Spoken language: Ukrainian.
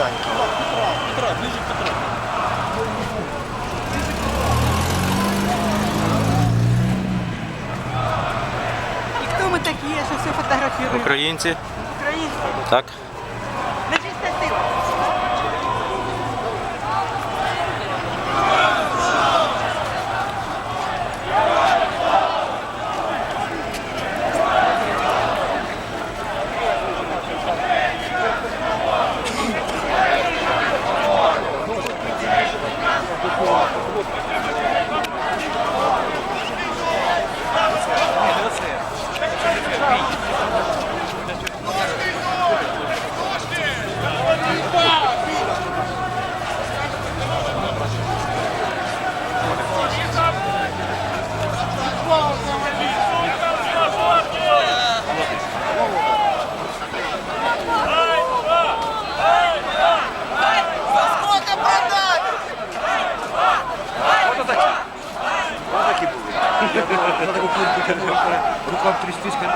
зайняті. Петра, ближе к Петру. І хто ми такі, що все фотографуємо? Українці. Українці. Так. Рукам трястись, как